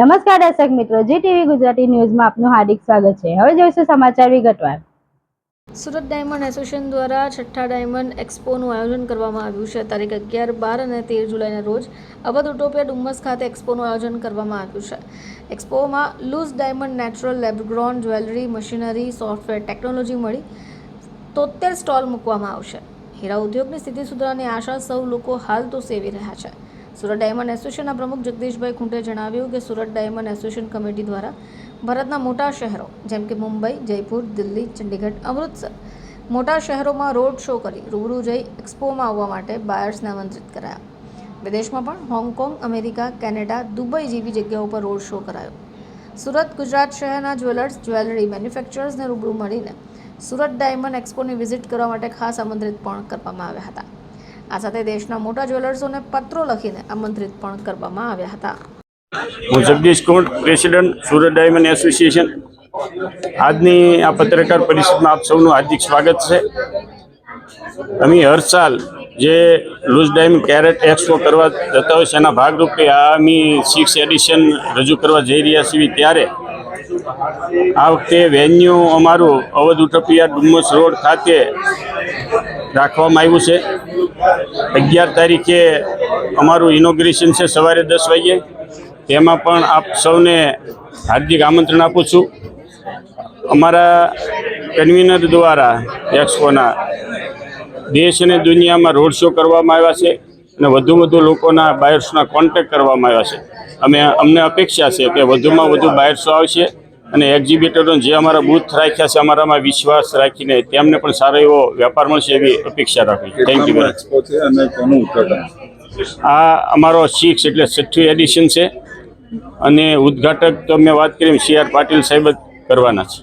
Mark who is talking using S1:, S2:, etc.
S1: નમસ્કાર દર્શક મિત્રો જી ટીવી ગુજરાતી ન્યૂઝમાં આપનું હાર્દિક સ્વાગત છે. હવે જોઈશું સમાચાર વિગતવાર.
S2: સુરત ડાયમંડ એસોસિએશન દ્વારા છઠ્ઠા ડાયમંડ એક્સપોનું આયોજન કરવામાં આવ્યું છે. તારીખ અગિયાર, બાર અને તેર જુલાઈના રોજ અવધ ઉટોપિયા ડુમ્મસ ખાતે એક્સપોનું આયોજન કરવામાં આવ્યું છે. એક્સપોમાં loose diamond natural lab grown jewellery, machinery, software, technology મળી તોતેર સ્ટોલ મૂકવામાં આવશે. હીરા ઉદ્યોગની સ્થિતિ સુધારવાની આશા સૌ લોકો હાલ તો સેવી રહ્યા છે. સુરત ડાયમંડ એસોસિએશનના પ્રમુખ જગદીશભાઈ ખૂંટે જણાવ્યું કે સુરત ડાયમંડ એસોસિએશન કમિટી દ્વારા ભારતના મોટા શહેરો, જેમ કે મુંબઈ, જયપુર, દિલ્હી, ચંડીગઢ, અમૃતસર મોટા શહેરોમાં રોડ શો કરી રૂબરૂ જઈ એક્સપોમાં આવવા માટે બાયર્સને આમંત્રિત કરાયા. વિદેશમાં પણ હોંગકોંગ, અમેરિકા, કેનેડા, દુબઈ જેવી જગ્યાઓ પર રોડ શો કરાયો. સુરત, ગુજરાત શહેરના જ્વેલર્સ, જ્વેલરી મેન્યુફેક્ચરર્સને રૂબરૂ મળીને સુરત ડાયમંડ એક્સપોની વિઝિટ કરવા માટે ખાસ આમંત્રિત પણ કરવામાં આવ્યા હતા. આ સાથે દેશના મોટા જ્વેલર્સોને પત્રો લખીને આમંત્રિત પણ કરવામાં આવ્યા હતા.
S3: હું Jagdish Kot president Surat diamond association. આજની આ પત્રકાર પરિષદમાં આપ સૌનું હાર્દિક સ્વાગત છે. અમે હર સાલ જે લૂઝ ડાયમંડ કેરેટ એક્સપો કરવા જતા હોય છે, એના ભાગરૂપે આ અમે સિક્સ એડિશન રજૂ કરવા જઈ રહ્યા છીએ ત્યારે. આ વખતે વેન્યુ અમારું અવધ ઉટપિયા ડુમ્મસ રોડ ખાતે રાખવામાં આવ્યું છે. અગિયાર તારીખે અમારું ઇનોગ્રેશન છે સવારે દસ વાગ્યે. તેમાં પણ આપ સૌને હાર્દિક આમંત્રણ આપું છું. અમારા કન્વીનર દ્વારા એક્સપોના દેશ અને દુનિયામાં રોડ શો કરવામાં આવ્યા છે અને વધુ વધુ લોકોના બાયર્સના કોન્ટેક્ટ કરવામાં આવ્યા છે. અમે અમને અપેક્ષા છે કે વધુમાં વધુ બાયર્સો આવશે. અને એક્ઝિબિટરો જે અમારા બૂથ રાખ્યા છે અમારામાં વિશ્વાસ રાખીને તેમને પણ સારો એવો વેપાર મળશે એવી અપેક્ષા રાખી થેન્ક યુ આ અમારો સિક્સ એટલે છઠ્ઠું એડિશન છે. અને ઉદ્ઘાટક તો મેં વાત કરી સી આર પાટીલ સાહેબ જ કરવાના છે.